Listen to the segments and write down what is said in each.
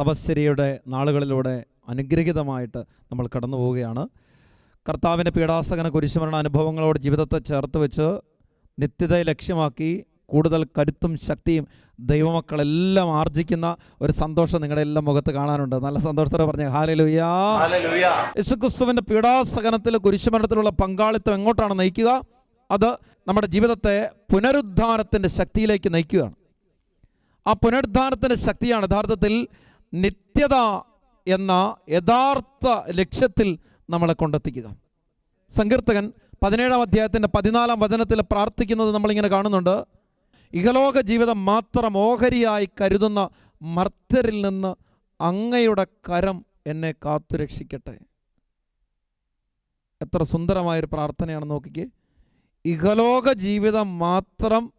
തപശ്ചര്യയുടെ നാളുകളിലൂടെ അനുഗ്രഹീതമായിട്ട് നമ്മൾ കടന്നു പോവുകയാണ്. കർത്താവിന്റെ പീഡാസകന കുരിശുമരണ അനുഭവങ്ങളോട് ജീവിതത്തെ ചേർത്ത് വെച്ച് നിത്യതയെ ലക്ഷ്യമാക്കി കൂടുതൽ കരുത്തും ശക്തിയും ദൈവമക്കളെല്ലാം ആർജിക്കുന്ന ഒരു സന്തോഷം നിങ്ങളുടെ എല്ലാം മുഖത്ത് കാണാനുണ്ട്. നല്ല സന്തോഷത്തോടെ പറഞ്ഞ ഹാലലുയാ. ഹല്ലേലൂയ യേശുക്രിസ്തുവിന്റെ പീഡാസകനത്തിൽ കുരിശുമരണത്തിലുള്ള പങ്കാളിത്തം എങ്ങോട്ടാണ് നയിക്കുക? അത് നമ്മുടെ ജീവിതത്തെ പുനരുദ്ധാനത്തിന്റെ ശക്തിയിലേക്ക് നയിക്കുകയാണ്. ആ പുനരുദ്ധാനത്തിന്റെ ശക്തിയാണ്. യഥാർത്ഥത്തിൽ നിത്യത എന്ന യഥാർത്ഥ ലക്ഷ്യത്തിൽ നമ്മളെ കൊണ്ടെത്തിക്കുക. സങ്കീർത്തകൻ പതിനേഴാം അധ്യായത്തിന്റെ പതിനാലാം വചനത്തിൽ പ്രാർത്ഥിക്കുന്നത് നമ്മളിങ്ങനെ കാണുന്നുണ്ട്. ഇഹലോക ജീവിതം മാത്രം ഓഹരിയായി കരുതുന്ന മർത്തരിൽ നിന്ന് അങ്ങയുടെ കരം എന്നെ കാത്തുരക്ഷിക്കട്ടെ എത്ര സുന്ദരമായൊരു പ്രാർത്ഥനയാണ് നോക്കിക്കേ. ഇഹലോക ജീവിതം മാത്രം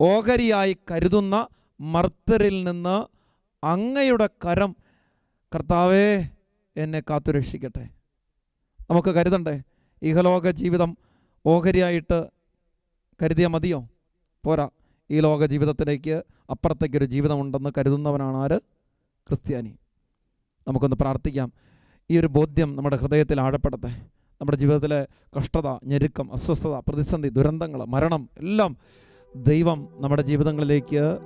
ഓഹരിയായി കരുതുന്ന മർത്തരിൽ നിന്ന് അങ്ങയുടെ കരം കർത്താവേ എന്നെ കാത്തുരക്ഷിക്കട്ടെ. നമുക്ക് കരുതണ്ടേ ഇഹലോക ജീവിതം ഓഹരിയായിട്ട് കരുതിയാൽ മതിയോ? പോരാ ഈ ലോക ജീവിതത്തിലേക്ക് അപ്പുറത്തേക്കൊരു ജീവിതമുണ്ടെന്ന് കരുതുന്നവനാണ് ആര്? ക്രിസ്ത്യാനി. നമുക്കൊന്ന് പ്രാർത്ഥിക്കാം. ഈ ഒരു ബോധ്യം നമ്മുടെ ഹൃദയത്തിൽ ആഴപ്പെടട്ടെ. നമ്മുടെ ജീവിതത്തിലെ കഷ്ടത ഞെരുക്കം അസ്വസ്ഥത പ്രതിസന്ധി ദുരന്തങ്ങൾ മരണം എല്ലാം ദൈവം നമ്മുടെ ജീവിതങ്ങളിലേക്ക്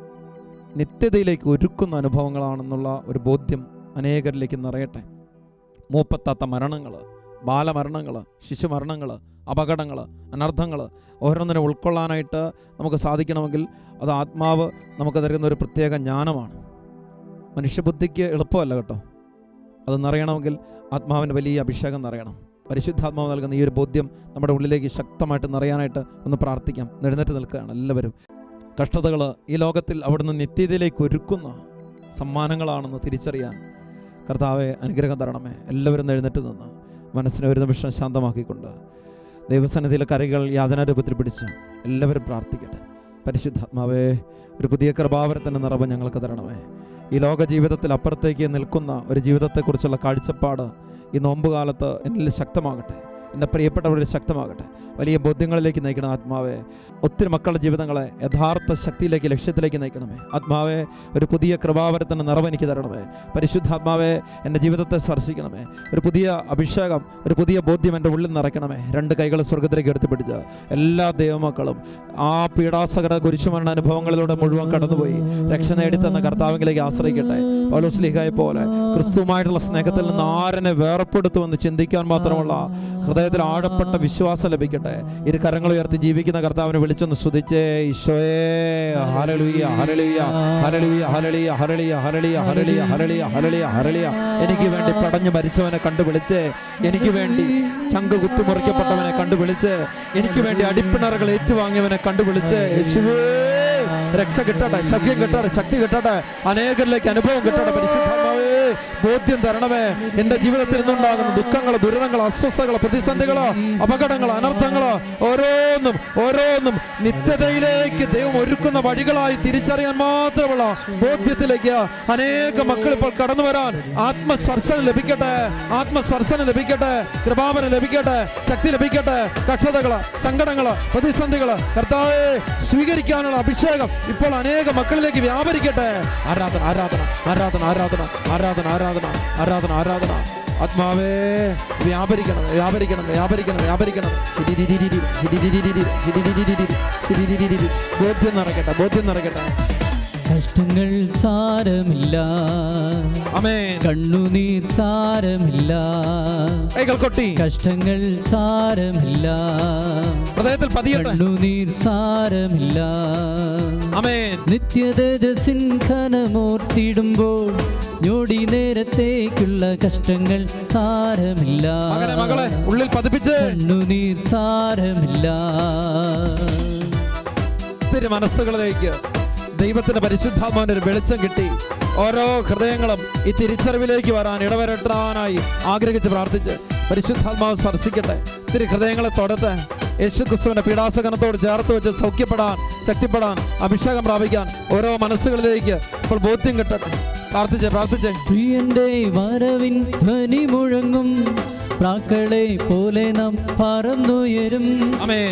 നിത്യതയിലേക്ക് ഒരുക്കുന്ന അനുഭവങ്ങളാണെന്നുള്ള ഒരു ബോധ്യം അനേകരിലേക്ക് നിറയട്ടെ. മൂപ്പത്താത്ത മരണങ്ങൾ ബാലമരണങ്ങൾ ശിശുമരണങ്ങൾ അപകടങ്ങൾ അനർത്ഥങ്ങൾ ഓരോന്നിനെ ഉൾക്കൊള്ളാനായിട്ട് നമുക്ക് സാധിക്കണമെങ്കിൽ അത് ആത്മാവ് നമുക്ക് തരുന്ന ഒരു പ്രത്യേക ജ്ഞാനമാണ്. മനുഷ്യബുദ്ധിക്ക് എളുപ്പമല്ല കേട്ടോ. അത് നിറയണമെങ്കിൽ ആത്മാവിന്റെ വലിയ അഭിഷേകം നിറയണം. പരിശുദ്ധാത്മാവ് നൽകുന്ന ഈ ഒരു ബോധ്യം നമ്മുടെ ഉള്ളിലേക്ക് ശക്തമായിട്ട് നിറയാനായിട്ട് ഒന്ന് പ്രാർത്ഥിക്കാം. എഴുന്നേറ്റ് നിൽക്കുകയാണ് എല്ലാവരും. കഷ്ടതകൾ ഈ ലോകത്തിൽ അവിടുന്ന് നിത്യതയിലേക്ക് ഒരുക്കുന്ന സമ്മാനങ്ങളാണെന്ന് തിരിച്ചറിയാൻ കർത്താവെ അനുഗ്രഹം തരണമേ. എല്ലാവരും എഴുന്നേറ്റ് നിന്ന് മനസ്സിനെ ഒരു നിമിഷം ശാന്തമാക്കിക്കൊണ്ട് ദൈവസന്നിധിയിലെ കരകൾ യാതനാരൂപത്തിൽ പിടിച്ച് എല്ലാവരും പ്രാർത്ഥിക്കട്ടെ. പരിശുദ്ധാത്മാവേ ഒരു പുതിയ കൃപാവരത്തിന്റെ നിറവ് ഞങ്ങൾക്ക് തരണമേ. ഈ ലോക ജീവിതത്തിൽ അപ്പുറത്തേക്ക് നിൽക്കുന്ന ഒരു ജീവിതത്തെക്കുറിച്ചുള്ള കാഴ്ചപ്പാട് ഈ നോമ്പുകാലത്ത് എന്നിൽ ശക്തമാകട്ടെ. എന്റെ പ്രിയപ്പെട്ടവരുടെ ശക്തമാകട്ടെ. വലിയ ബോധ്യങ്ങളിലേക്ക് നയിക്കണം ആത്മാവെ ഒത്തിരി മക്കളുടെ ജീവിതങ്ങളെ യഥാർത്ഥ ശക്തിയിലേക്ക് ലക്ഷ്യത്തിലേക്ക് നയിക്കണമേ. ആത്മാവെ ഒരു പുതിയ കൃപാവരത്തിന്റെ നിറവ് എനിക്ക് തരണമേ. പരിശുദ്ധാത്മാവെ എന്റെ ജീവിതത്തെ സ്പർശിക്കണമേ. ഒരു പുതിയ അഭിഷേകം ഒരു പുതിയ ബോധ്യം എന്റെ ഉള്ളിൽ നിറയ്ക്കണമേ. രണ്ട് കൈകൾ സ്വർഗത്തിലേക്ക് എടുത്തുപിടിച്ച് എല്ലാ ദൈവമക്കളും ആ പീഡാസകര കുരിശുമരണ അനുഭവങ്ങളിലൂടെ മുഴുവൻ കടന്നുപോയി രക്ഷ നേടിത്തന്ന കർത്താവിലേക്ക് ആശ്രയിക്കട്ടെ. പൗലോസ്ലിഹായെ പോലെ ക്രിസ്തുവുമായിട്ടുള്ള സ്നേഹത്തിൽ നിന്ന് ആരനെ വേർപ്പെടുത്തുമെന്ന് ചിന്തിക്കാൻ മാത്രമുള്ള ഹൃദയത്തിൽ ആഴപ്പെട്ട വിശ്വാസം ലഭിക്കട്ടെ. ഇരു കരങ്ങൾ ഉയർത്തി ജീവിക്കുന്ന കർത്താവിനെ വിളിച്ചൊന്ന് സ്തുതിച്ചേ ഈശോയേ. ഹരളിയ ഹരളിയ ഹരളിയ ഹരളിയ ഹരളിയ ഹരളിയ ഹരളിയ ഹരളിയ ഹരളിയ ഹരളിയ എനിക്ക് വേണ്ടി പടഞ്ഞു മരിച്ചവനെ കണ്ടു വിളിച്ച് എനിക്ക് വേണ്ടി ചങ്ക് കുത്തിമുറിക്കപ്പെട്ടവനെ കണ്ടു വിളിച്ച് എനിക്ക് വേണ്ടി അടിപ്പിണറുകൾ ഏറ്റുവാങ്ങിയവനെ കണ്ടു വിളിച്ച് യേശുവേ. രക്ഷ കിട്ടട്ടെ സഖ്യം കിട്ടട്ടെ ശക്തി കിട്ടട്ടെ. അനേകരിലേക്ക് അനുഭവം കിട്ടട്ടെ. പരിശുദ്ധാത്മാവേ ബോധ്യം തരണമേ. എന്റെ ജീവിതത്തിൽ നിന്നുണ്ടാകുന്ന ദുഃഖങ്ങൾ ദുരിതങ്ങൾ അസ്വസ്ഥകൾ പ്രതിസന്ധികളോ അപകടങ്ങൾ അനർത്ഥങ്ങൾ ഓരോന്നും ഓരോന്നും നിത്യതയിലേക്ക് ദൈവം ഒരുക്കുന്ന വഴികളായി തിരിച്ചറിയാൻ മാത്രമുള്ള ബോധ്യത്തിലേക്ക് അനേക മക്കൾ ഇപ്പോൾ കടന്നു വരാൻ ആത്മസ്പർശനം ലഭിക്കട്ടെ. ആത്മസ്പർശനം ലഭിക്കട്ടെ. കൃപാപനം ലഭിക്കട്ടെ. ശക്തി ലഭിക്കട്ടെ. കക്ഷതകൾ സങ്കടങ്ങൾ പ്രതിസന്ധികൾ കർത്താവെ സ്വീകരിക്കാനുള്ള അഭിഷേകം ഇപ്പോൾ അനേക മക്കളിലേക്ക് വ്യാപരിക്കട്ടെ ആരാധന ആരാധന ആരാധന ആരാധന ആരാധന ആരാധന ആരാധന ആരാധന ആത്മാവേ വ്യാപരിക്കണം വ്യാപരിക്കണം വ്യാപരിക്കണം വ്യാപരിക്കണം. ബോധ്യം നിറയ്ക്കട്ടെ ബോധ്യം നിറയ്ക്കട്ടെ കഷ്ടങ്ങൾ സാരമില്ല. കണ്ണുനീർ സാരമില്ല. കൊട്ടി. കഷ്ടങ്ങൾ സാരമില്ല. ഹൃദയത്തിൽ കണ്ണുനീർ സാരമില്ല. അമേൻ നിത്യതേജസിൻ ഘനമോർത്തിടുമ്പോൾ ഞൊടി നേരത്തേക്കുള്ള കഷ്ടങ്ങൾ സാരമില്ല. മകളെ ഉള്ളിൽ പതിപ്പിച്ച്. കണ്ണുനീർ സാരമില്ല. ഒത്തിരി മനസ്സുകളിലേക്ക് ദൈവത്തിന്റെ പരിശുദ്ധാത്മാവിന് ഒരു വെളിച്ചം കിട്ടി. ഓരോ ഹൃദയങ്ങളും ഈ തിരിച്ചറിവിലേക്ക് വരാൻ ഇടവരട്ടാനായി ആഗ്രഹിച്ച് പ്രാർത്ഥിച്ച് പരിശുദ്ധാത്മാവ് സ്പർശിക്കട്ടെ. ഇത്തിരി ഹൃദയങ്ങളെ തൊടത്തെ യേശു ക്രിസ്തുവിന്റെ പീഡാസകനത്തോട് ചേർത്ത് വെച്ച് സൗഖ്യപ്പെടാൻ ശക്തിപ്പെടാൻ അഭിഷേകം പ്രാപിക്കാൻ ഓരോ മനസ്സുകളിലേക്ക് ഇപ്പോൾ ബോധ്യം കിട്ടട്ടെ. പ്രാർത്ഥിച്ചേ പ്രാർത്ഥിച്ചേ. പ്രിയന്റെ വരവിൻ ധ്വനി മുഴങ്ങും. പ്രാക്കളെ പോലെ നാം പറന്നുയരും.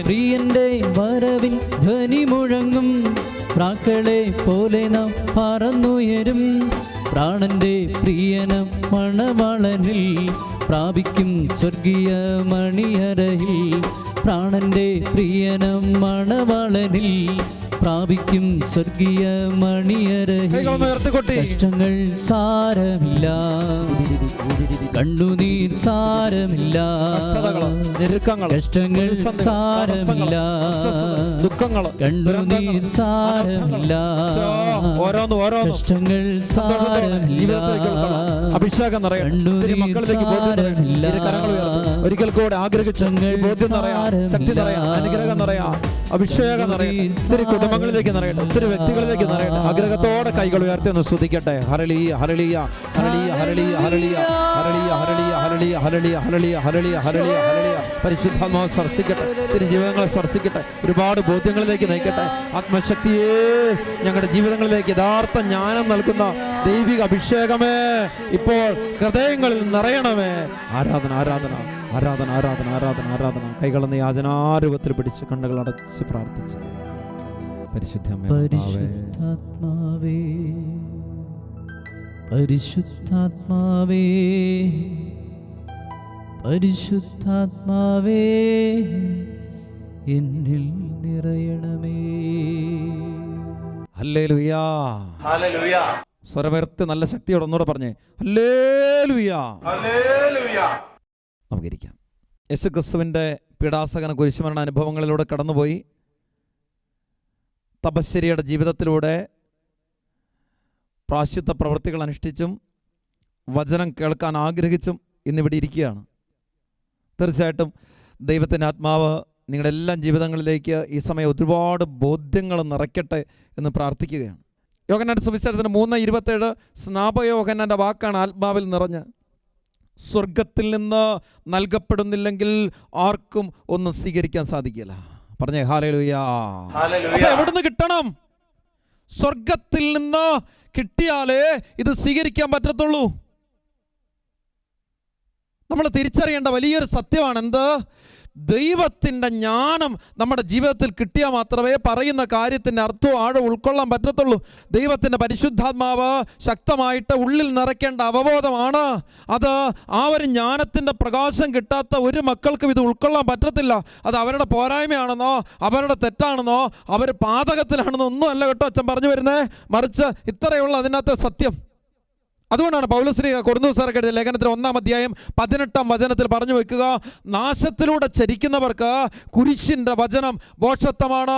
പ്രിയന്റെ വരവിൻ ധ്വനി മുഴങ്ങും. പ്രാക്കളെ പോലെ നാം പറന്നുയരും. പ്രാണന്റെ പ്രിയനം മണവാളനിൽ പ്രാപിക്കും സ്വർഗീയ മണിയറയിൽ പ്രാണന്റെ പ്രിയനം മണവാളനിൽ പ്രാപിക്കും സ്വർഗീയ മണിയറയിൽ കഷ്ടങ്ങൾ സാരമില്ല. കണ്ണുനീർ സാരമില്ല. കഷ്ടതകൾ കഷ്ടങ്ങൾ സാരമില്ല. ദുഃഖങ്ങൾ കണ്ണുനീർ സാരമില്ല. ഓരോന്ന് ഓരോ കഷ്ടങ്ങൾ. അഭിഷേകം നിറയാം മക്കളിലേക്ക് കരങ്ങൾ. ഒരിക്കൽ കൂടെ ആഗ്രഹിച്ച ബോധ്യം നിറയാം. ശക്തി നിറയാം. അനുഗ്രഹം നിറയാം. അഭിഷേകം നിറയട്ടെ. ഒത്തിരി കുടുംബങ്ങളിലേക്ക് നിറയട്ടെ. ഒത്തിരി വ്യക്തികളിലേക്ക് നിറയട്ടെ. ആഗ്രഹത്തോടെ കൈകൾ ഉയർത്തി ഒന്ന് ശ്രദ്ധിക്കട്ടെ ഹരളിയ ഹരളിയ ഹരളിയ ഹരളിയ. ഹരളിയ ഹരളിയ ഹരളിയ ഹരളിയ ഹരളിയ ഹരളിയ ഹരളിയ ഹരളിയ ഹരളിയ. പരിശുദ്ധാത്മാവ് സ്പർശിക്കട്ടെ. ഇത്തിരി ജീവിതങ്ങളെ സ്പർശിക്കട്ടെ. ഒരുപാട് ബോധ്യങ്ങളിലേക്ക് നയിക്കട്ടെ. ആത്മശക്തിയെ ഞങ്ങളുടെ ജീവിതങ്ങളിലേക്ക് യഥാർത്ഥ ജ്ഞാനം നൽകുന്ന ദൈവിക അഭിഷേകമേ. ഇപ്പോൾ ഹൃദയങ്ങളിൽ നിറയണമേ. ആരാധന ആരാധന ആരാധന ആരാധന ആരാധന ആരാധന. കൈകളെന്ന് യാചനാരൂപത്തിൽ പിടിച്ച് കണ്ണുകൾ അടച്ച് പ്രാർത്ഥിച്ച്. പരിശുദ്ധമേ പരിശുദ്ധാത്മാവേ. പരിശുദ്ധാത്മാവേ പരിശുദ്ധാത്മാവേ എന്നിൽ നിറയണമേ. സ്വരമേർത്ത് നല്ല ശക്തിയോടെ ഒന്നുകൂടെ പറഞ്ഞേ. ഹല്ലേലൂയാ. നമുക്കിരിക്കാം. യേശു ക്രിസ്തുവിന്റെ പീഡാസകന കുരിശുമരണ അനുഭവങ്ങളിലൂടെ കടന്നുപോയി. തപശ്ശേരിയുടെ ജീവിതത്തിലൂടെ പ്രാശ്ചിത്ത പ്രവൃത്തികൾ അനുഷ്ഠിച്ചും വചനം കേൾക്കാൻ ആഗ്രഹിച്ചും ഇന്നിവിടെ ഇരിക്കുകയാണ്. തീർച്ചയായിട്ടും ദൈവത്തിന്റെ ആത്മാവ് നിങ്ങളുടെ എല്ലാം ജീവിതങ്ങളിലേക്ക് ഈ സമയം ഒരുപാട് ബോധ്യങ്ങൾ നിറയ്ക്കട്ടെ എന്ന് പ്രാർത്ഥിക്കുകയാണ്. യോഗനാന്റെ സുവിശേഷത്തിന് മൂന്ന് ഇരുപത്തേഴ് സ്നാപയോഗനാന്റെ വാക്കാണ് ആത്മാവിൽ നിറഞ്ഞ്. സ്വർഗത്തിൽ നിന്ന് നൽകപ്പെടുന്നില്ലെങ്കിൽ ആർക്കും ഒന്നും സ്വീകരിക്കാൻ സാധിക്കില്ല. പറഞ്ഞേ ഹാലലുയാ എവിടുന്ന് കിട്ടണം? സ്വർഗത്തിൽ നിന്ന് കിട്ടിയാലേ ഇത് സ്വീകരിക്കാൻ പറ്റത്തുള്ളൂ. നമ്മൾ തിരിച്ചറിയേണ്ട വലിയൊരു സത്യമാണ് എന്ത് ദൈവത്തിന്റെ ജ്ഞാനം നമ്മുടെ ജീവിതത്തിൽ കിട്ടിയാൽ മാത്രമേ പറയുന്ന കാര്യത്തിന്റെ അർത്ഥവും ആഴം ഉൾക്കൊള്ളാൻ പറ്റത്തുള്ളൂ. ദൈവത്തിന്റെ പരിശുദ്ധാത്മാവ് ശക്തമായിട്ട് ഉള്ളിൽ നിറയ്ക്കേണ്ട അവബോധമാണ്. അത് ആ ഒരു ജ്ഞാനത്തിന്റെ പ്രകാശം കിട്ടാത്ത ഒരു മക്കൾക്കും ഇത് ഉൾക്കൊള്ളാൻ പറ്റത്തില്ല. അത് അവരുടെ പോരായ്മയാണെന്നോ അവരുടെ തെറ്റാണെന്നോ അവർ പാതകത്തിലാണെന്നോ ഒന്നും അല്ല കേട്ടോ അച്ഛൻ പറഞ്ഞു വരുന്നേ. മറിച്ച് ഇത്രയുള്ള അതിനകത്ത് സത്യം. അതുകൊണ്ടാണ് പൗലശ്രീ കൊടുന്നൂസാർക്ക് എഴുതിയ ലേഖനത്തിൽ ഒന്നാം അധ്യായം പതിനെട്ടാം വചനത്തിൽ പറഞ്ഞു വെക്കുക നാശത്തിലൂടെ ചരിക്കുന്നവർക്ക് കുരിശിന്റെ വചനം ബോക്ഷത്വമാണ്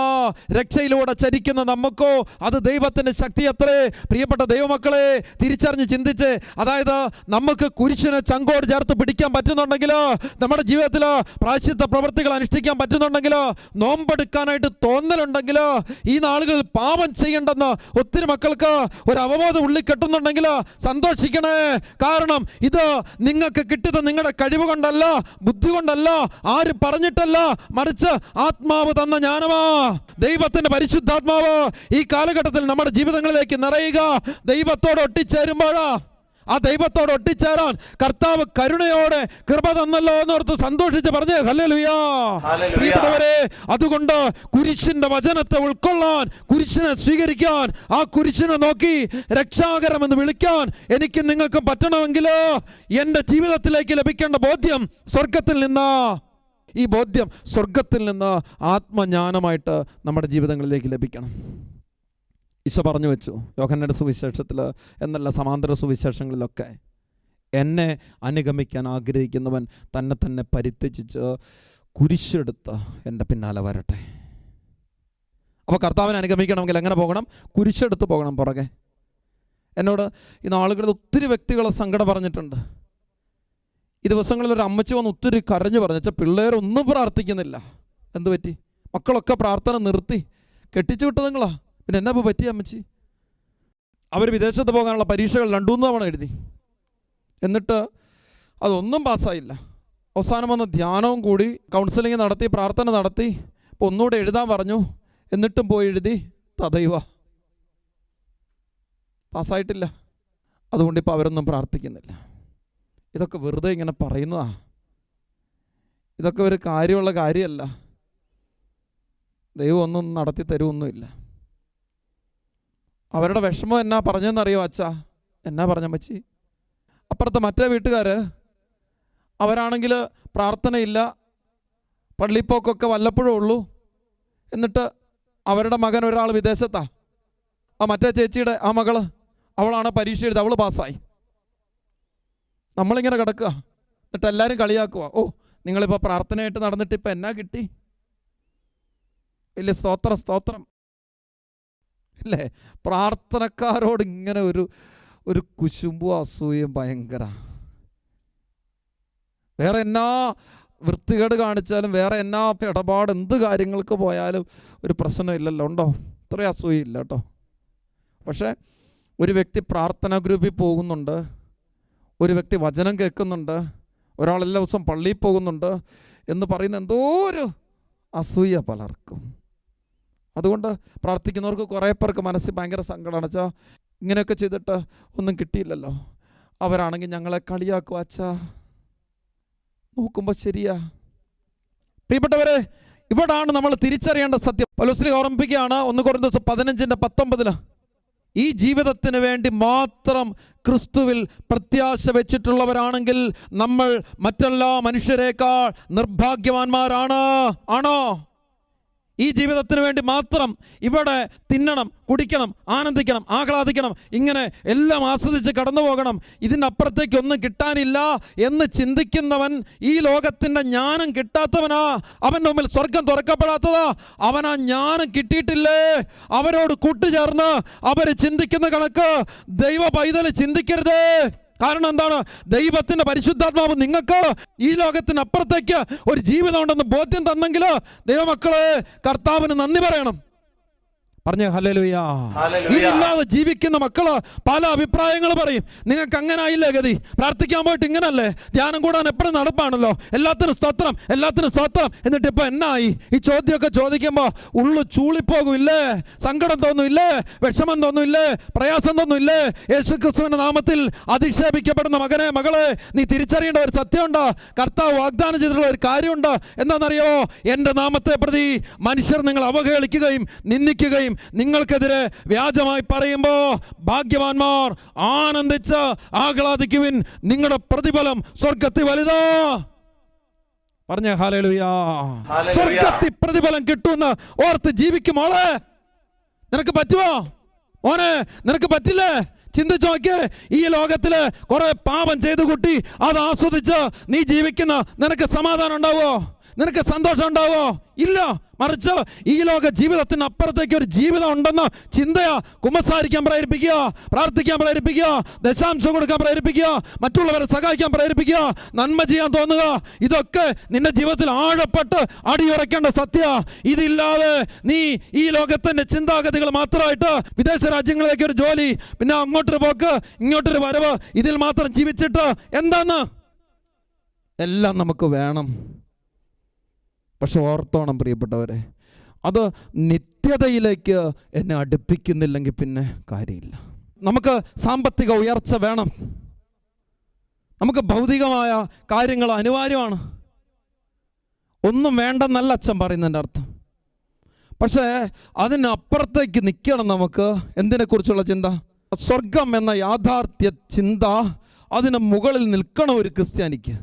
രക്ഷയിലൂടെ ചരിക്കുന്ന നമുക്കോ അത് ദൈവത്തിന്റെ ശക്തി അത്രേ പ്രിയപ്പെട്ട ദൈവമക്കളെ തിരിച്ചറിഞ്ഞ് ചിന്തിച്ച് അതായത് നമുക്ക് കുരിശിനെ ചങ്കോട് ചേർത്ത് പിടിക്കാൻ പറ്റുന്നുണ്ടെങ്കിൽ നമ്മുടെ ജീവിതത്തിൽ പ്രാശ്ചിത്ത പ്രവൃത്തികൾ അനുഷ്ഠിക്കാൻ പറ്റുന്നുണ്ടെങ്കിൽ നോമ്പെടുക്കാനായിട്ട് തോന്നലുണ്ടെങ്കിൽ ഈ നാളുകളിൽ പാപം ചെയ്യണ്ടെന്ന് ഒത്തിരി മക്കൾക്ക് ഒരു അവബോധം ഉള്ളിൽ കെട്ടുന്നുണ്ടെങ്കിൽ സന്തോഷിക്കണേ. കാരണം ഇത് നിങ്ങൾക്ക് കിട്ടിയത് നിങ്ങളുടെ കഴിവ് കൊണ്ടല്ല ബുദ്ധി കൊണ്ടല്ല ആരും പറഞ്ഞിട്ടല്ല. മറിച്ച് ആത്മാവ് തന്ന ജ്ഞാനമാ. ദൈവത്തിന്റെ പരിശുദ്ധാത്മാവ് ഈ കാലഘട്ടത്തിൽ നമ്മുടെ ജീവിതങ്ങളിലേക്ക് നിറയുക. ദൈവത്തോട് ഒട്ടിച്ചേരുമ്പോഴാ ആ ദൈവത്തോട് ഒട്ടിച്ചേരാൻ കർത്താവ് കരുണയോടെ കൃപ തന്നല്ലോ എന്നോർത്ത് സന്തോഷിച്ച് പറഞ്ഞേ ഹല്ലേലൂയാ. പ്രിയപ്പെട്ടവരെ അതുകൊണ്ട് കുരിശിന്റെ വചനത്തെ ഉൾക്കൊള്ളാൻ കുരിശിനെ സ്വീകരിക്കാൻ ആ കുരിശിനെ നോക്കി രക്ഷാകരം എന്ന് വിളിക്കാൻ എനിക്ക് നിങ്ങൾക്ക് പറ്റണമെങ്കിൽ എന്റെ ജീവിതത്തിലേക്ക് ലഭിക്കേണ്ട ബോധ്യം സ്വർഗത്തിൽ നിന്നാ. ഈ ബോധ്യം സ്വർഗത്തിൽ നിന്ന് ആത്മജ്ഞാനമായിട്ട് നമ്മുടെ ജീവിതങ്ങളിലേക്ക് ലഭിക്കണം. ഈശോ പറഞ്ഞു വെച്ചു. യോഹന്നയുടെ സുവിശേഷത്തിൽ എന്നല്ല സമാന്തര സുവിശേഷങ്ങളിലൊക്കെ. എന്നെ അനുഗമിക്കാൻ ആഗ്രഹിക്കുന്നവൻ തന്നെ തന്നെ പരിത്യജിച്ച് കുരിശെടുത്ത് എന്റെ പിന്നാലെ വരട്ടെ. അപ്പോൾ കർത്താവിനെ അനുഗമിക്കണമെങ്കിൽ എങ്ങനെ പോകണം? കുരിശെടുത്ത് പോകണം പുറകെ. എന്നോട് ഈ നാളുകളിൽ ഒത്തിരി വ്യക്തികൾ സങ്കടം പറഞ്ഞിട്ടുണ്ട്. ഈ ദിവസങ്ങളിൽ ഒരു അമ്മച്ചി വന്ന് ഒത്തിരി കരഞ്ഞു പറഞ്ഞു വെച്ചാൽ പിള്ളേരൊന്നും പ്രാർത്ഥിക്കുന്നില്ല. എന്തുപറ്റി മക്കളൊക്കെ പ്രാർത്ഥന നിർത്തി. കെട്ടിച്ചു വിട്ടത് നിങ്ങളാ. പിന്നെ എന്നാ ഇപ്പോൾ പറ്റിയ അമ്മച്ചി? അവർ വിദേശത്ത് പോകാനുള്ള പരീക്ഷകൾ രണ്ടുമൂന്ന് തവണ എഴുതി. എന്നിട്ട് അതൊന്നും പാസ്സായില്ല. അവസാനം വന്ന് ധ്യാനവും കൂടി കൗൺസിലിംഗ് നടത്തി പ്രാർത്ഥന നടത്തി അപ്പോൾ ഒന്നുകൂടെ എഴുതാൻ പറഞ്ഞു. എന്നിട്ടും പോയി എഴുതി തദൈവ പാസ്സായിട്ടില്ല. അതുകൊണ്ട് ഇപ്പോൾ അവരൊന്നും പ്രാർത്ഥിക്കുന്നില്ല. ഇതൊക്കെ വെറുതെ ഇങ്ങനെ പറയുന്നതാ. ഇതൊക്കെ ഒരു കാര്യമുള്ള കാര്യമല്ല. ദൈവം ഒന്നും നടത്തി തരുമൊന്നുമില്ല അവരുടെ വിഷമം എന്നാ പറഞ്ഞെന്നറിയോ അച്ഛാ? എന്നാ പറഞ്ഞ മച്ചി അപ്പുറത്തെ മറ്റേ വീട്ടുകാർ അവരാണെങ്കിൽ പ്രാർത്ഥനയില്ല പള്ളിപ്പോക്കൊക്കെ വല്ലപ്പോഴും ഉള്ളൂ എന്നിട്ട് അവരുടെ മകൻ ഒരാൾ വിദേശത്താ. ആ മറ്റേ ചേച്ചിയുടെ ആ മകൾ അവളാണ് പരീക്ഷ എഴുതി അവൾ പാസ്സായി. നമ്മളിങ്ങനെ കിടക്കുക എന്നിട്ട് എല്ലാവരും കളിയാക്കുക. ഓ നിങ്ങളിപ്പോൾ പ്രാർത്ഥനയായിട്ട് നടന്നിട്ട് ഇപ്പം എന്നാ കിട്ടി? വലിയ സ്തോത്ര സ്തോത്രം. അല്ലേ പ്രാർത്ഥനക്കാരോട് ഇങ്ങനെ ഒരു ഒരു കുശുമ്പും അസൂയയും ഭയങ്കര. വേറെ എന്നാ വൃത്തികേട് കാണിച്ചാലും വേറെ എന്നാ ഇടപാട് എന്ത് കാര്യങ്ങൾക്ക് പോയാലും ഒരു പ്രശ്നമില്ലല്ലോ ഉണ്ടോ? ഇത്രയും അസൂയില്ല കേട്ടോ. പക്ഷേ ഒരു വ്യക്തി പ്രാർത്ഥനാ ഗ്രൂപ്പിൽ പോകുന്നുണ്ട്. ഒരു വ്യക്തി വചനം കേൾക്കുന്നുണ്ട്. ഒരാൾ ദിവസം പള്ളിയിൽ പോകുന്നുണ്ട് എന്ന് പറയുന്ന എന്തോ ഒരു അസൂയ പലർക്കും. അതുകൊണ്ട് പ്രാർത്ഥിക്കുന്നവർക്ക് കുറേ പേർക്ക് മനസ്സിൽ ഭയങ്കര സങ്കടമാണ്. അച്ഛാ ഇങ്ങനെയൊക്കെ ചെയ്തിട്ട് ഒന്നും കിട്ടിയില്ലല്ലോ. അവരാണെങ്കിൽ ഞങ്ങളെ കളിയാക്കും അച്ഛാ. നോക്കുമ്പോൾ ശരിയാ. പ്രിയപ്പെട്ടവരെ ഇവിടാണ് നമ്മൾ തിരിച്ചറിയേണ്ട സത്യം. പലോസ്ലി ഓർമ്മിപ്പിക്കുകയാണ് ഒന്ന് കുറഞ്ഞ ദിവസം പതിനഞ്ചിന്റെ പത്തൊമ്പതിൽ. ഈ ജീവിതത്തിന് വേണ്ടി മാത്രം ക്രിസ്തുവിൽ പ്രത്യാശ വെച്ചിട്ടുള്ളവരാണെങ്കിൽ നമ്മൾ മറ്റെല്ലാ മനുഷ്യരെക്കാൾ നിർഭാഗ്യവാന്മാരാണ്. ആണോ? ഈ ജീവിതത്തിന് വേണ്ടി മാത്രം ഇവിടെ തിന്നണം കുടിക്കണം ആനന്ദിക്കണം ആഹ്ലാദിക്കണം ഇങ്ങനെ എല്ലാം ആസ്വദിച്ച് കടന്നു പോകണം. ഇതിനപ്പുറത്തേക്ക് ഒന്നും കിട്ടാനില്ല എന്ന് ചിന്തിക്കുന്നവൻ ഈ ലോകത്തിന്റെ ജ്ഞാനം കിട്ടാത്തവനാ. അവന്റെ മുമ്പിൽ സ്വർഗം തുറക്കപ്പെടാത്തതാ. അവനാ ജ്ഞാനം കിട്ടിയിട്ടില്ലേ? അവരോട് കൂട്ടുചേർന്ന് അവർ ചിന്തിക്കുന്ന കണക്ക് ദൈവ പൈതൽ ചിന്തിക്കരുത്. കാരണം എന്താണ്? ദൈവത്തിന്റെ പരിശുദ്ധാത്മാവ് നിങ്ങൾക്ക് ഈ ലോകത്തിനപ്പുറത്തേക്ക് ഒരു ജീവിതം ഉണ്ടെന്ന് ബോധ്യം തന്നെങ്കിൽ ദൈവമക്കളെ കർത്താവിന് നന്ദി പറയണം. പറഞ്ഞ ഹലലുയ ഇതില്ലാതെ ജീവിക്കുന്ന മക്കൾ പല അഭിപ്രായങ്ങൾ പറയും. നിങ്ങൾക്ക് അങ്ങനെ ആയില്ലേ ഗതി? പ്രാർത്ഥിക്കാൻ പോയിട്ട് ഇങ്ങനല്ലേ? ധ്യാനം കൂടാൻ എപ്പോഴും നടപ്പാണല്ലോ. എല്ലാത്തിനും സ്തോത്രം എല്ലാത്തിനും സ്തോത്രം. എന്നിട്ട് ഇപ്പൊ എന്നായി? ഈ ചോദ്യമൊക്കെ ചോദിക്കുമ്പോൾ ഉള്ളു ചൂളിപ്പോകുമില്ലേ? സങ്കടം തോന്നുമില്ലേ? വിഷമം തോന്നുമില്ലേ? പ്രയാസം തോന്നുമില്ലേ? യേശു ക്രിസ്തുവിന്റെ നാമത്തിൽ അധിക്ഷേപിക്കപ്പെടുന്ന മകനെ മകളെ നീ തിരിച്ചറിയേണ്ട ഒരു സത്യമുണ്ട്? കർത്താവ് വാഗ്ദാനം ചെയ്തിട്ടുള്ള ഒരു കാര്യമുണ്ട്? എന്താണെന്നറിയോ എന്റെ നാമത്തെ പ്രതി മനുഷ്യർ നിങ്ങൾ അവഹേളിക്കുകയും നിന്ദിക്കുകയും നിങ്ങൾക്കെതിരെ വ്യാജമായി പറയുമ്പോൾ ഭാഗ്യവാന്മാർ ആനന്ദിച്ച് ആഹ്ലാദിക്കുവിൻ. നിങ്ങളുടെ പ്രതിഫലം സ്വർഗത്തിൽ വലുതാ. പറഞ്ഞ ഹാലേലുയാ. സ്വർഗത്തിൽ പ്രതിഫലം കിട്ടുമെന്ന് ഓർത്ത് ജീവിക്കും മോളെ. നിനക്ക് പറ്റുമോ ഓനെ നിനക്ക് പറ്റില്ലേ? ചിന്തിച്ചു നോക്കിയേ ഈ ലോകത്തിൽ കുറെ പാപം ചെയ്തു കുട്ടി അത് ആസ്വദിച്ച് നീ ജീവിക്കുന്ന നിനക്ക് സമാധാനം ഉണ്ടാവോ നിനക്ക് സന്തോഷം ഉണ്ടാവോ? ഇല്ല. മറിച്ച് ഈ ലോക ജീവിതത്തിന് അപ്പുറത്തേക്ക് ഒരു ജീവിതം ഉണ്ടെന്ന് ചിന്തയാ. കുമ്പസാരിക്കാൻ പ്രേരിപ്പിക്കുക പ്രാർത്ഥിക്കാൻ പ്രേരിപ്പിക്കുക ദശാംശം കൊടുക്കാൻ പ്രേരിപ്പിക്കുക മറ്റുള്ളവരെ സഹായിക്കാൻ പ്രേരിപ്പിക്കുക നന്മ ചെയ്യാൻ തോന്നുക. ഇതൊക്കെ നിന്റെ ജീവിതത്തിൽ ആഴപ്പെട്ട് അടിയുറയ്ക്കേണ്ട സത്യ. ഇതില്ലാതെ നീ ഈ ലോകത്തിന്റെ ചിന്താഗതികൾ മാത്രമായിട്ട് വിദേശ രാജ്യങ്ങളിലേക്ക് ഒരു ജോലി പിന്നെ അങ്ങോട്ടൊരു പോക്ക് ഇങ്ങോട്ടൊരു വരവ് ഇതിൽ മാത്രം ജീവിച്ചിട്ട് എന്താന്ന്? എല്ലാം നമുക്ക് വേണം. പക്ഷെ ഓർത്തോണം പ്രിയപ്പെട്ടവരെ അത് നിത്യതയിലേക്ക് എന്നെ അടുപ്പിക്കുന്നില്ലെങ്കിൽ പിന്നെ കാര്യമില്ല. നമുക്ക് സാമ്പത്തിക ഉയർച്ച വേണം. നമുക്ക് ഭൗതികമായ കാര്യങ്ങൾ അനിവാര്യമാണ്. ഒന്നും വേണ്ടെന്നല്ല അച്ഛൻ പറയുന്നതിന്റെ അർത്ഥം. പക്ഷേ അതിനപ്പുറത്തേക്ക് നിൽക്കണം നമുക്ക്. എന്തിനെക്കുറിച്ചുള്ള ചിന്ത? സ്വർഗം എന്ന യാഥാർത്ഥ്യ ചിന്ത അതിന് മുകളിൽ നിൽക്കണം ഒരു ക്രിസ്ത്യാനിക്ക്.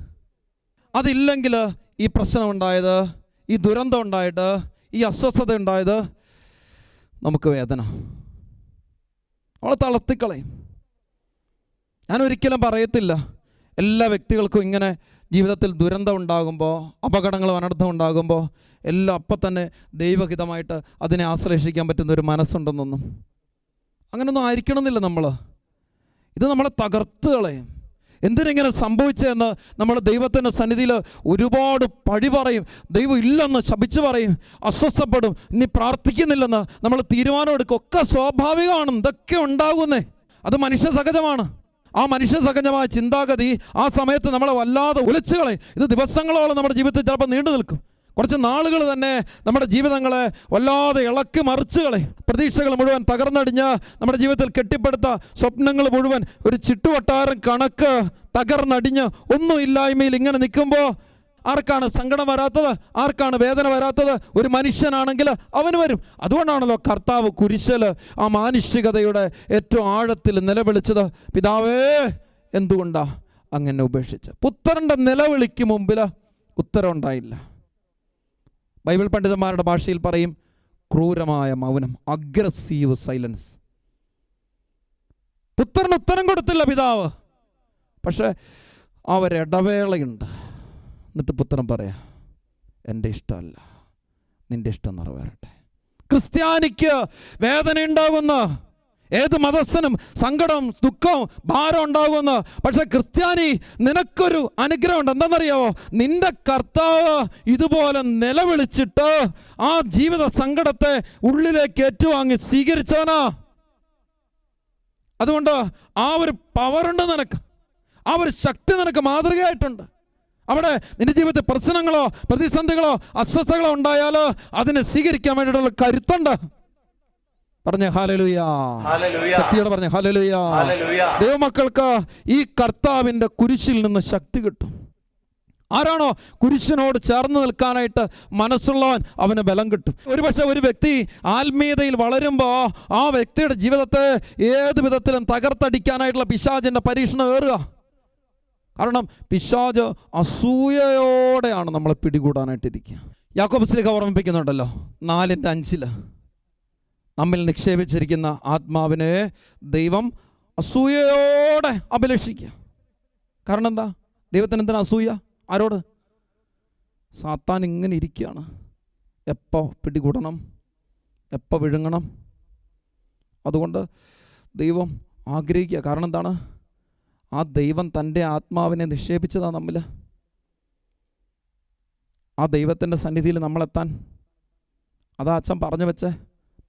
അതില്ലെങ്കിൽ ഈ പ്രശ്നം ഉണ്ടായത് ഈ ദുരന്തം ഉണ്ടായിട്ട് ഈ അസ്വസ്ഥത ഉണ്ടായത് നമുക്ക് വേദന. അവളെ തളർത്തിക്കളയും. ഞാൻ ഒരിക്കലും പറയത്തില്ല. എല്ലാ വ്യക്തികൾക്കും ഇങ്ങനെ ജീവിതത്തിൽ ദുരന്തം ഉണ്ടാകുമ്പോൾ അപകടങ്ങളും അനർത്ഥം ഉണ്ടാകുമ്പോൾ എല്ലാം അപ്പം തന്നെ ദൈവഹിതമായിട്ട് അതിനെ ആശ്ലേഷിക്കാൻ പറ്റുന്ന ഒരു മനസ്സുണ്ടെന്നൊന്നും. അങ്ങനെയൊന്നും ആയിരിക്കണമെന്നില്ല നമ്മൾ ഇത് നമ്മളെ തകർത്ത് കളയും. എന്തിനിങ്ങനെ സംഭവിച്ചതെന്ന് നമ്മൾ ദൈവത്തിന്റെ സന്നിധിയിൽ ഒരുപാട് പഴി പറയും. ദൈവം ഇല്ലെന്ന് ശപിച്ചു പറയും. അസ്വസ്ഥപ്പെടും. ഇനി പ്രാർത്ഥിക്കുന്നില്ലെന്ന് നമ്മൾ തീരുമാനമെടുക്കും ഒക്കെ സ്വാഭാവികമാണ്. ഇതൊക്കെ ഉണ്ടാകുന്നേ. അത് മനുഷ്യ സഹജമാണ് ആ മനുഷ്യ സഹജമായ ചിന്താഗതി ആ സമയത്ത് നമ്മളെ വല്ലാതെ ഉലച്ചുകളെ ഇത് ദിവസങ്ങളോളം നമ്മുടെ ജീവിതത്തിൽ ചിലപ്പോൾ നീണ്ടു നിൽക്കും. കുറച്ച് നാളുകൾ തന്നെ നമ്മുടെ ജീവിതങ്ങളെ വല്ലാതെ ഇളക്കി മറിച്ചുകളെ പ്രതീക്ഷകൾ മുഴുവൻ തകർന്നടിഞ്ഞ് നമ്മുടെ ജീവിതത്തിൽ കെട്ടിപ്പടുത്ത സ്വപ്നങ്ങൾ മുഴുവൻ ഒരു ചിട്ടുവട്ടാരം കണക്ക് തകർന്നടിഞ്ഞ് ഒന്നും ഇല്ലായ്മയിൽ ഇങ്ങനെ നിൽക്കുമ്പോൾ ആർക്കാണ് സങ്കടം വരാത്തത്? ആർക്കാണ് വേദന വരാത്തത്? ഒരു മനുഷ്യനാണെങ്കിൽ അവന് വരും. അതുകൊണ്ടാണല്ലോ കർത്താവ് കുരിശൽ ആ മാനുഷികതയുടെ ഏറ്റവും ആഴത്തിൽ നിലവിളിച്ചത്. പിതാവേ എന്തുകൊണ്ടാ അങ്ങനെ ഉപേക്ഷിച്ച് പുത്രന്റെ നിലവിളിക്ക് മുമ്പിൽ ഉത്തരം ഉണ്ടായില്ല ബൈബിൾ പണ്ഡിതന്മാരുടെ ഭാഷയിൽ പറയും ക്രൂരമായ മൗനം അഗ്രസീവ് സൈലൻസ് പുത്രന് ഉത്തരം കൊടുത്തില്ല പിതാവ്. പക്ഷെ അവരിടവേളയുണ്ട് എന്നിട്ട് പുത്രൻ പറയാ എന്റെ ഇഷ്ടമല്ല. നിന്റെ ഇഷ്ടം നിറവേറട്ടെ. ക്രിസ്ത്യാനിക്ക് വേദന ഉണ്ടാകുന്ന ഏത് മതസ്ഥനും സങ്കടം ദുഃഖവും ഭാരം ഉണ്ടാകുമെന്ന്. പക്ഷെ ക്രിസ്ത്യാനി നിനക്കൊരു അനുഗ്രഹമുണ്ട്. എന്താണെന്നറിയാവോ? നിന്റെ കർത്താവ് ഇതുപോലെ നിലവിളിച്ചിട്ട് ആ ജീവിത സങ്കടത്തെ ഉള്ളിലേക്ക് ഏറ്റുവാങ്ങി സ്വീകരിച്ചവനാ. അതുകൊണ്ട് ആ ഒരു പവറുണ്ട് നിനക്ക്. ആ ഒരു ശക്തി നിനക്ക് മാതൃകയായിട്ടുണ്ട്. അവിടെ നിന്റെ ജീവിതത്തിൽ പ്രശ്നങ്ങളോ പ്രതിസന്ധികളോ അസ്വസ്ഥകളോ ഉണ്ടായാൽ അതിനെ സ്വീകരിക്കാൻ വേണ്ടിയിട്ടുള്ള കരുത്തുണ്ട്. പറഞ്ഞ ഹാലലുയാ. ശക്തിയോടെ പറഞ്ഞ ഹാലലുയാ. ദൈവമക്കൾക്ക് ഈ കർത്താവിന്റെ കുരിശിൽ നിന്ന് ശക്തി കിട്ടും. ആരാണോ കുരിശിനോട് ചേർന്ന് നിൽക്കാനായിട്ട് മനസ്സുള്ളവൻ അവന് ബലം കിട്ടും. ഒരുപക്ഷെ ഒരു വ്യക്തി ആത്മീയതയിൽ വളരുമ്പോൾ ആ വ്യക്തിയുടെ ജീവിതത്തെ ഏത് വിധത്തിലും തകർത്തടിക്കാനായിട്ടുള്ള പിശാചിന്റെ പരീക്ഷണം ഏറുക. കാരണം പിശാജ് അസൂയയോടെയാണ് നമ്മളെ പിടികൂടാനായിട്ടിരിക്കുക. യാക്കോബസിലേക്ക് ഓർമ്മിപ്പിക്കുന്നുണ്ടല്ലോ നാലിന്റെ അഞ്ചിൽ. നമ്മിൽ നിക്ഷേപിച്ചിരിക്കുന്ന ആത്മാവിനെ ദൈവം അസൂയയോടെ അഭിലഷിക്കുക. കാരണം എന്താ? ദൈവത്തിന് എന്തിനാ അസൂയ? ആരോട്? സാത്താൻ ഇങ്ങനെ ഇരിക്കുകയാണ്. എപ്പോൾ പിടികൂടണം? എപ്പോൾ വിഴുങ്ങണം? അതുകൊണ്ട് ദൈവം ആഗ്രഹിക്കുക. കാരണം എന്താണ്? ആ ദൈവം തന്റെ ആത്മാവിനെ നിക്ഷേപിച്ചതാണ് നമ്മിൽ. ആ ദൈവത്തിന്റെ സന്നിധിയിൽ നമ്മളെത്താൻ. അതാ അച്ഛൻ പറഞ്ഞു വെച്ചേ.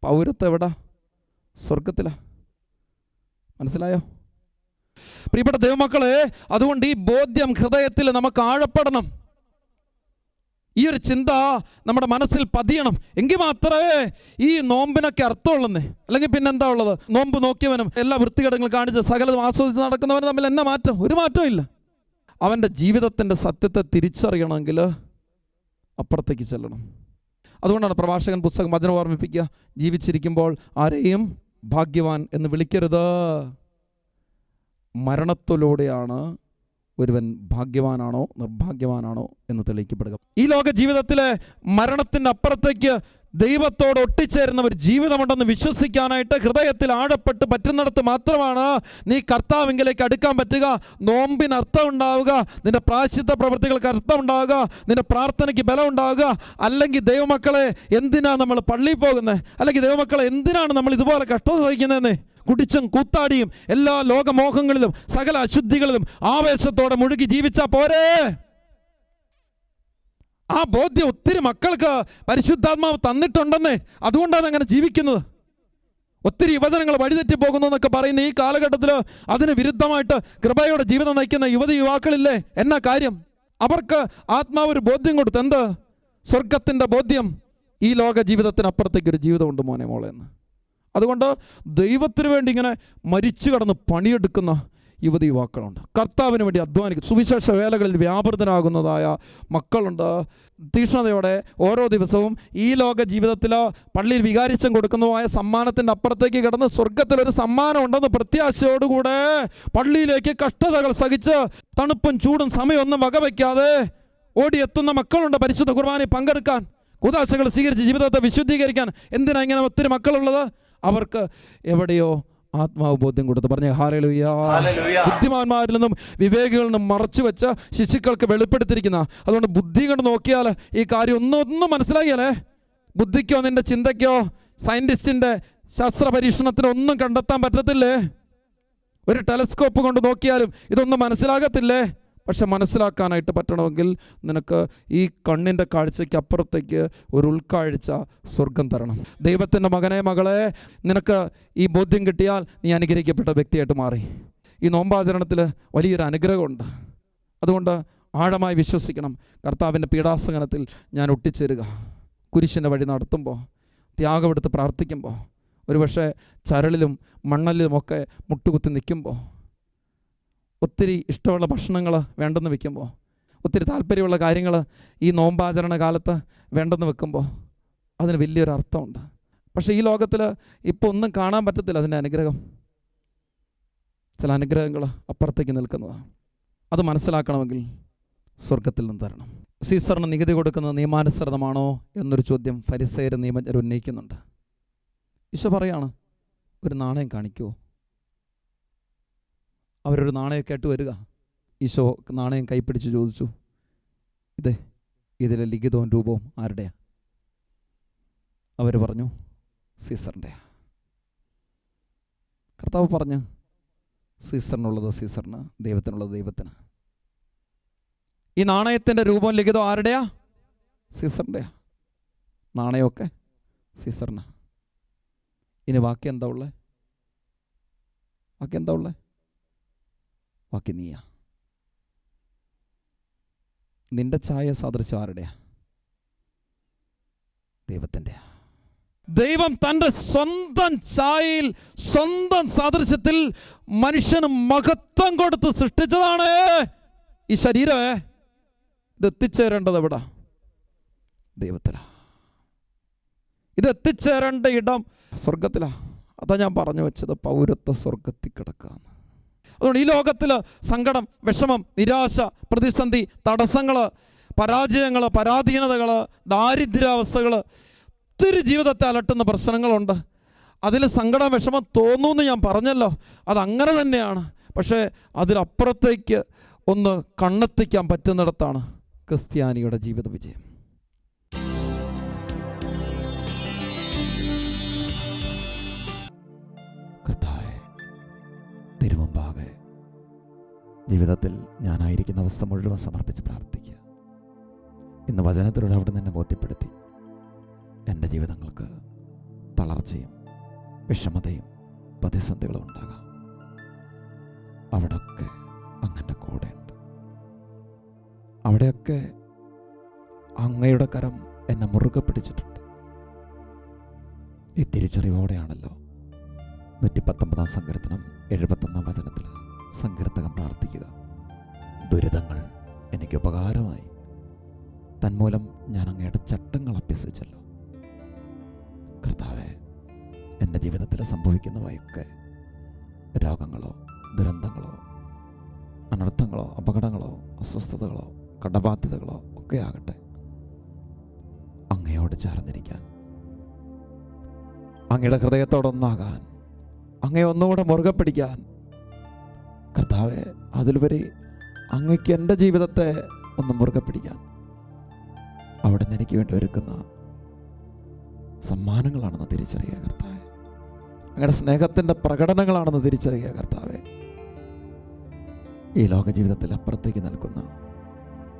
പൗരത്വം എവിടാ? സ്വർഗത്തിലാ മനസ്സിലായോ? പ്രിയപ്പെട്ട ദൈവമക്കളെ അതുകൊണ്ട് ഈ ബോധ്യം ഹൃദയത്തിൽ നമുക്ക് ആഴപ്പെടണം. ഈ ഒരു ചിന്ത നമ്മുടെ മനസ്സിൽ പതിയണം. എങ്കിൽ മാത്രമേ ഈ നോമ്പിനൊക്കെ അർത്ഥമുള്ളന്നേ. അല്ലെങ്കിൽ പിന്നെ എന്താ ഉള്ളത്? നോമ്പ് നോക്കിയവനും എല്ലാ വൃത്തികേടങ്ങളും കാണിച്ച് സകലതും ആസ്വദിച്ച് നടക്കുന്നവനും തമ്മിൽ എന്നാ മാറ്റം? ഒരു മാറ്റവും ഇല്ല. അവന്റെ ജീവിതത്തിന്റെ സത്യത്തെ തിരിച്ചറിയണമെങ്കിൽ അപ്പുറത്തേക്ക് ചെല്ലണം. അതുകൊണ്ടാണ് പ്രഭാഷകൻ പുസ്തകം വചനം ഓർമ്മിപ്പിക്കുക. ജീവിച്ചിരിക്കുമ്പോൾ ആരെയും ഭാഗ്യവാൻ എന്ന് വിളിക്കരുത്. മരണത്തിലൂടെയാണ് ഒരുവൻ ഭാഗ്യവാനാണോ നിർഭാഗ്യവാനാണോ എന്ന് തെളിയിക്കപ്പെടുക. ഈ ലോക ജീവിതത്തിലെ മരണത്തിന്റെ അപ്പുറത്തേക്ക് ദൈവത്തോട് ഒട്ടിച്ചേരുന്ന ഒരു ജീവിതമുണ്ടെന്ന് വിശ്വസിക്കാനായിട്ട് ഹൃദയത്തിൽ ആഴപ്പെട്ട് പറ്റുന്നിടത്ത് മാത്രമാണ് നീ കർത്താവിങ്കിലേക്ക് അടുക്കാൻ പറ്റുക. നോമ്പിന് അർത്ഥം ഉണ്ടാവുക. നിന്റെ പ്രാശ്ചിത്ത പ്രവൃത്തികൾക്ക് അർത്ഥം ഉണ്ടാവുക. നിന്റെ പ്രാർത്ഥനയ്ക്ക് ബലം ഉണ്ടാവുക. അല്ലെങ്കിൽ ദൈവമക്കളെ എന്തിനാ നമ്മൾ പള്ളിയിൽ പോകുന്നത് അല്ലെങ്കിൽ ദൈവമക്കളെ എന്തിനാണ് നമ്മൾ ഇതുപോലെ കഷ്ടത സഹിക്കുന്നതെന്ന് കുടിച്ചും കൂത്താടിയും എല്ലാ ലോകമോഹങ്ങളിലും സകല അശുദ്ധികളിലും ആവേശത്തോടെ മുഴുകി ജീവിച്ചാൽ പോരേ. ആ ബോധ്യം ഒത്തിരി മക്കൾക്ക് പരിശുദ്ധാത്മാവ് തന്നിട്ടുണ്ടെന്നേ അതുകൊണ്ടാണ് അങ്ങനെ ജീവിക്കുന്നത്. ഒത്തിരി യുവജനങ്ങൾ വഴിതെറ്റി പോകുന്നു എന്നൊക്കെ പറയുന്ന ഈ കാലഘട്ടത്തിൽ അതിന് വിരുദ്ധമായിട്ട് കൃപയോടെ ജീവിതം നയിക്കുന്ന യുവതി യുവാക്കളില്ലേ? എന്നാ കാര്യം? അവർക്ക് ആത്മാവ് ഒരു ബോധ്യം കൊടുത്തു എന്ത്? സ്വർഗത്തിന്റെ ബോധ്യം ഈ ലോക ജീവിതത്തിനപ്പുറത്തേക്ക് ഒരു ജീവിതമുണ്ട് മോനെ മോളെ എന്ന്. അതുകൊണ്ട് ദൈവത്തിന് വേണ്ടി ഇങ്ങനെ മരിച്ചു കടന്ന് പണിയെടുക്കുന്ന യുവതി യുവാക്കളുണ്ട്. കർത്താവിന് വേണ്ടി അധ്വാനിക്കും. സുവിശേഷ വേലകളിൽ വ്യാപൃതനാകുന്നതായ മക്കളുണ്ട്. തീക്ഷ്ണതയോടെ ഓരോ ദിവസവും ഈ ലോക ജീവിതത്തിൽ പള്ളിയിൽ വികാരിച്ചം കൊടുക്കുന്നതുമായ സമ്മാനത്തിന്റെ അപ്പുറത്തേക്ക് കിടന്ന് സ്വർഗത്തിലൊരു സമ്മാനം ഉണ്ടെന്ന് പ്രത്യാശയോടുകൂടെ പള്ളിയിലേക്ക് കഷ്ടതകൾ സഹിച്ച് തണുപ്പും ചൂടും സമയമൊന്നും വകവയ്ക്കാതെ ഓടിയെത്തുന്ന മക്കളുണ്ട് പരിശുദ്ധ കുർബാനയിൽ പങ്കെടുക്കാൻ. കുതാശകൾ സ്വീകരിച്ച് ജീവിതത്തെ വിശുദ്ധീകരിക്കാൻ. എന്തിനാ ഇങ്ങനെ ഒത്തിരി മക്കളുള്ളത്? അവർക്ക് എവിടെയോ ആത്മാവ് ബോധ്യം കൊടുത്ത് പറഞ്ഞ ഹാലലുയ ബുദ്ധിമാന്മാരിൽ നിന്നും വിവേകികളിൽ നിന്നും മറച്ചു വെച്ച ശിശുക്കൾക്ക് വെളിപ്പെടുത്തിയിരിക്കുന്ന അതുകൊണ്ട് ബുദ്ധി കൊണ്ട് നോക്കിയാൽ ഈ കാര്യം ഒന്നും ഒന്നും മനസ്സിലാക്കിയാലേ ബുദ്ധിക്കോ നിന്റെ ചിന്തയ്ക്കോ? സയന്റിസ്റ്റിന്റെ ശാസ്ത്ര പരീക്ഷണത്തിനൊന്നും കണ്ടെത്താൻ പറ്റത്തില്ലേ? ഒരു ടെലസ്കോപ്പ് കൊണ്ട് നോക്കിയാലും ഇതൊന്നും മനസ്സിലാകത്തില്ലേ? പക്ഷെ മനസ്സിലാക്കാനായിട്ട് പറ്റണമെങ്കിൽ നിനക്ക് ഈ കണ്ണിന്റെ കാഴ്ചയ്ക്ക് അപ്പുറത്തേക്ക് ഒരു ഉൾക്കാഴ്ച സ്വർഗം തരണം. ദൈവത്തിന്റെ മകനെ മകളെ നിനക്ക് ഈ ബോധ്യം കിട്ടിയാൽ നീ അനുഗ്രഹിക്കപ്പെട്ട വ്യക്തിയായിട്ട് മാറി. ഈ നോമ്പാചരണത്തിൽ വലിയൊരു അനുഗ്രഹമുണ്ട്. അതുകൊണ്ട് ആഴമായി വിശ്വസിക്കണം. കർത്താവിന്റെ പീഡാസകനത്തിൽ ഞാൻ ഒട്ടിച്ചേരുക. കുരിശിന്റെ വഴി നടത്തുമ്പോൾ ത്യാഗമെടുത്ത് പ്രാർത്ഥിക്കുമ്പോൾ ഒരുപക്ഷെ ചരളിലും മണ്ണലിലുമൊക്കെ മുട്ടുകുത്തി നിൽക്കുമ്പോൾ ഒത്തിരി ഇഷ്ടമുള്ള ഭക്ഷണങ്ങൾ വേണ്ടെന്ന് വെക്കുമ്പോൾ ഒത്തിരി താല്പര്യമുള്ള കാര്യങ്ങൾ ഈ നോമ്പാചരണ കാലത്ത് വേണ്ടെന്ന് വെക്കുമ്പോൾ അതിന് വലിയൊരു അർത്ഥമുണ്ട്. പക്ഷേ ഈ ലോകത്തിൽ ഇപ്പോൾ ഒന്നും കാണാൻ പറ്റത്തില്ല അതിന്റെ അനുഗ്രഹം. ചില അനുഗ്രഹങ്ങൾ അപ്പുറത്തേക്ക് നിൽക്കുന്നതാണ് അത് മനസ്സിലാക്കണമെങ്കിൽ സ്വർഗത്തിൽ നിന്ന് തരണം. സീസറിന് നികുതി കൊടുക്കുന്നത് നിയമാനുസൃതമാണോ എന്നൊരു ചോദ്യം ഫരിസേര് നിയമജ്ഞർ ഉന്നയിക്കുന്നുണ്ട്. ഈശോ പറയാണ് ഒരു നാണയം കാണിക്കുമോ അവരൊരു നാണയമൊക്കെ കേട്ട് വരിക. ഈശോ നാണയം കൈപ്പിടിച്ച് ചോദിച്ചു ഇതേ ഇതിലെ ലിഖിതവും രൂപവും ആരുടെയാ? അവർ പറഞ്ഞു സീസറിന്റെ കർത്താവ് പറഞ്ഞു സീസറിനുള്ളത് സീസറിന് ദൈവത്തിനുള്ളത് ദൈവത്തിന്. ഈ നാണയത്തിന്റെ രൂപം ലിഖിതം ആരുടെയാ? സീസറിന്റെയാ നാണയമൊക്കെ സീസറിന്. ഇനി ബാക്കി എന്താ ഉള്ളത് ബാക്കി എന്താ ഉള്ളത് ബാക്കി നീയാ നിന്റെ ഛായ സാദൃശ്യം ആരുടെയാ? ദൈവത്തിന്റെ ദൈവം തന്റെ സ്വന്തം ഛായയിൽ സ്വന്തം സാദൃശ്യത്തിൽ മനുഷ്യന് മഹത്വം കൊടുത്ത് സൃഷ്ടിച്ചതാണ്. ഈ ശരീരമേ ഇത് എത്തിച്ചേരേണ്ടത് എവിടാ? ദൈവത്തിലാ. ഇത് എത്തിച്ചേരേണ്ട ഇടം സ്വർഗത്തിലാ അതാ ഞാൻ പറഞ്ഞു വെച്ചത് പൗരത്വ സ്വർഗത്തിൽ കിടക്കാന്ന്. അതുകൊണ്ട് ഈ ലോകത്തിൽ സങ്കടം വിഷമം നിരാശ പ്രതിസന്ധി തടസ്സങ്ങൾ പരാജയങ്ങൾ പരാധീനതകൾ ദാരിദ്ര്യാവസ്ഥകൾ ഒത്തിരി ജീവിതത്തെ അലട്ടുന്ന പ്രശ്നങ്ങളുണ്ട്. അതിൽ സങ്കടം വിഷമം തോന്നുമെന്ന് ഞാൻ പറഞ്ഞല്ലോ. അതങ്ങനെ തന്നെയാണ്. പക്ഷേ അതിലപ്പുറത്തേക്ക് ഒന്ന് കണ്ണെത്തിക്കാൻ പറ്റുന്നിടത്താണ് ക്രിസ്ത്യാനിയുടെ ജീവിത വിജയം. കർത്താവേ തിരുമുമ്പാകെ ജീവിതത്തിൽ ഞാനായിരിക്കുന്ന അവസ്ഥ മുഴുവൻ സമർപ്പിച്ച് പ്രാർത്ഥിക്കുക. ഇന്ന് വചനത്തിലൂടെ അവിടെ നിന്നെ ബോധ്യപ്പെടുത്തി. എന്റെ ജീവിതങ്ങൾക്ക് തളർച്ചയും വിഷമതയും പ്രതിസന്ധികളും ഉണ്ടാകാം. അവിടെയൊക്കെ അങ്ങന്റെ കൂടെയുണ്ട്. അവിടെയൊക്കെ അങ്ങയുടെ കരം എന്നെ മുറുകെ പിടിച്ചിട്ടുണ്ട്. ഈ തിരിച്ചറിവോടെയാണല്ലോ നൂറ്റി പത്തൊമ്പതാം സങ്കീർത്തനം എഴുപത്തൊന്നാം വചനത്തിൽ സങ്കീർത്തകം പ്രാർത്ഥിക്കുക. ദുരിതങ്ങൾ എനിക്ക് ഉപകാരമായി. തന്മൂലം ഞാൻ അങ്ങയുടെ ചട്ടങ്ങൾ അഭ്യസിച്ചല്ലോ. കർത്താവെ എന്റെ ജീവിതത്തിൽ സംഭവിക്കുന്നവയൊക്കെ രോഗങ്ങളോ ദുരന്തങ്ങളോ അനർത്ഥങ്ങളോ അപകടങ്ങളോ അസ്വസ്ഥതകളോ കടബാധ്യതകളോ ഒക്കെ ആകട്ടെ. അങ്ങയോട് ചേർന്നിരിക്കാൻ. അങ്ങയുടെ ഹൃദയത്തോടൊന്നാകാൻ. അങ്ങയെ ഒന്നുകൂടെ മുറുകെ പിടിക്കാൻ. കർത്താവെ അതിലുപരി അങ്ങക്ക് എന്റെ ജീവിതത്തെ ഒന്ന് മുറുകെ പിടിക്കാൻ. നിന്ന് എനിക്ക് വേണ്ടി ഒരുക്കുന്ന സമ്മാനങ്ങളാണെന്ന് തിരിച്ചറിയുക കർത്താവെ. അങ്ങയുടെ സ്നേഹത്തിന്റെ പ്രകടനങ്ങളാണെന്ന് തിരിച്ചറിയുക കർത്താവെ. ഈ ലോക ജീവിതത്തിൽ അപ്പുറത്തേക്ക് നൽകുന്ന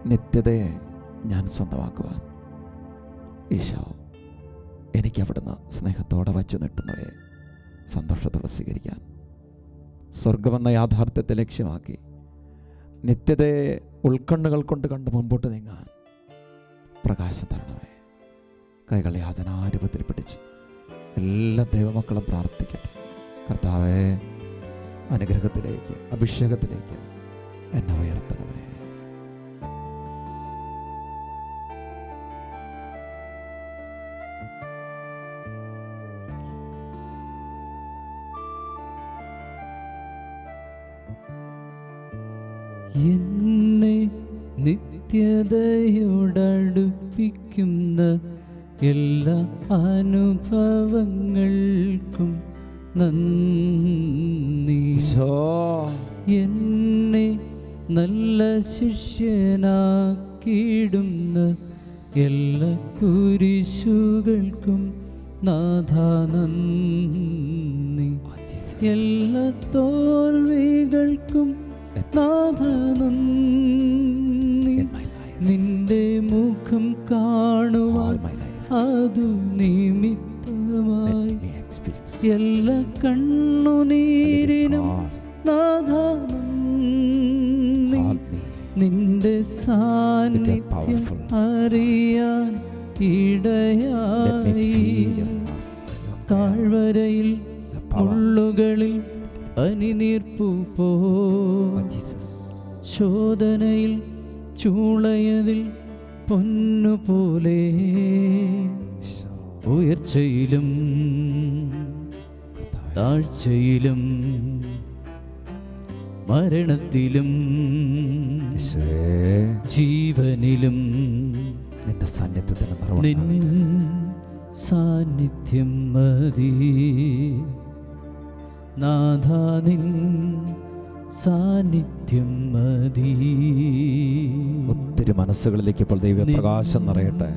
നിത്യതയെ ഞാൻ സ്വന്തമാക്കുവാൻ ഈശോ എനിക്ക് അവിടുന്ന് സ്നേഹത്തോടെ വച്ചു നീട്ടുന്നവയെ സന്തോഷത്തോടെ സ്വീകരിക്കാൻ സ്വർഗമെന്ന യാഥാർത്ഥ്യത്തെ ലക്ഷ്യമാക്കി. നിത്യതയെ ഉൾക്കണ്ണുകൾ കൊണ്ട് കണ്ട് മുമ്പോട്ട് നീങ്ങാൻ പ്രകാശം തരണമേ കൈകളെ യാചനാരൂപത്തിൽ പിടിച്ച് എല്ലാ ദൈവമക്കളും പ്രാർത്ഥിക്കട്ടെ. കർത്താവെ അനുഗ്രഹത്തിലേക്ക് അഭിഷേകത്തിലേക്ക് എന്നെ ഉയർത്തണമേ. എന്നെ നിത്യതയോടടുപ്പിക്കുന്ന എല്ലാ അനുഭവങ്ങൾക്കും നന്ദി. എന്നെ നല്ല ശിഷ്യനാക്കിയിടുന്ന എല്ലാ കുരിശുകൾക്കും നാഥ നന്ദി. ആ, ജീസസ്. എല്ലാ തോൽവികൾക്കും നിന്റെ മുഖം കാണുവാൻ അതു നിമിത്തമായി എല്ലാ കണ്ണുനീരിനും നിന്റെ സാന്നിധ്യം അറിയാൻ ഇടയായി താഴ്വരയിൽ മുള്ളുകളിൽ പനിനീർപ്പു പോ. Jesus. ശോധനയിൽ ചൂളയതിൽ പൊന്നുപോലെ ഉയർച്ചയിലും. താഴ്ചയിലും മരണത്തിലും ജീവനിലും നിന്റെ സാന്നിധ്യത്തിന് സാന്നിധ്യം മതി. സാന്നിധ്യം മതി. ഒത്തിരി മനസ്സുകളിലേക്ക് ഇപ്പോൾ ദൈവപ്രകാശം നിറയട്ടെ.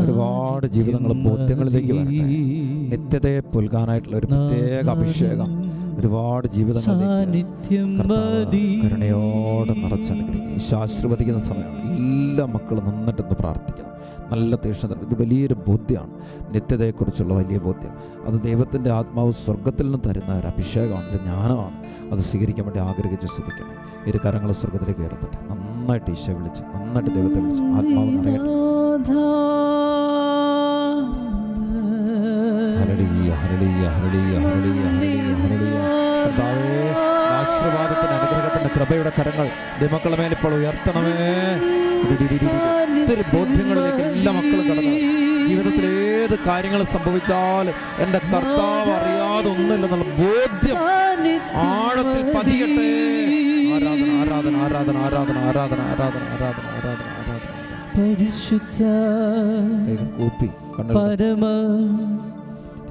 ഒരുപാട് ജീവിതങ്ങളും ബോധ്യങ്ങളിലേക്ക് വരട്ടെ. നിത്യതയെ പുൽകാനായിട്ടുള്ള ഒരു പ്രത്യേക അഭിഷേകം ഒരുപാട് ജീവിതങ്ങളിലേക്ക് കരുണയോടെ നിറച്ചനുഗ്രഹിക്കും ഈശോ ആശീർവദിക്കുന്ന സമയമാണ് എല്ലാ മക്കളും നന്നിട്ടൊന്ന് പ്രാർത്ഥിക്കണം. നല്ല തീക്ഷണത. ഇത് വലിയൊരു ബോധ്യമാണ്. നിത്യതയെക്കുറിച്ചുള്ള വലിയ ബോധ്യം. അത് ദൈവത്തിന്റെ ആത്മാവ് സ്വർഗത്തിൽ നിന്ന് തരുന്ന ഒരു അഭിഷേകമാണ്. ഒരു ജ്ഞാനമാണ്. അത് സ്വീകരിക്കാൻ വേണ്ടി ആഗ്രഹിച്ച് ശ്രദ്ധിക്കണം. ഇരു കരങ്ങൾ സ്വർഗത്തിലേക്ക് ഉയർത്തട്ടെ നന്നായിട്ട് ഈശോ വിളിച്ച് നന്നായിട്ട് ദൈവത്തെ വിളിച്ച് ആത്മാവ് നിറയട്ടെ. ഹരളിയ ഹരളിയ ഹരളിയ ഹരളിയ ഹരളിയ ഹരളിയ. കർത്താവേ ആശീർവാദത്തിന്റെ അനുഗ്രഹത്തിന്റെ കൃപയുടെ കരങ്ങൾ ദൈവമക്കളുടെ മേൽ ഇപ്പോൾ ഉയർത്തണമേ. ഒത്തിരി ബോധ്യങ്ങളിലേക്ക് എല്ലാ മക്കളും കടന്നു. ജീവിതത്തിൽ ഏത് കാര്യങ്ങൾ സംഭവിച്ചാലും എന്റെ കർത്താവ് അറിയാതെ ഒന്നുമില്ലെന്നുള്ള ബോധ്യം ആഴത്തിൽ പതിയട്ടെ. ആരാധന ആരാധന ആരാധന ആരാധന ആരാധന ആരാധന ആരാധന ആരാധന ആരാധന. പരിശുദ്ധ കൂപ്പി പരമ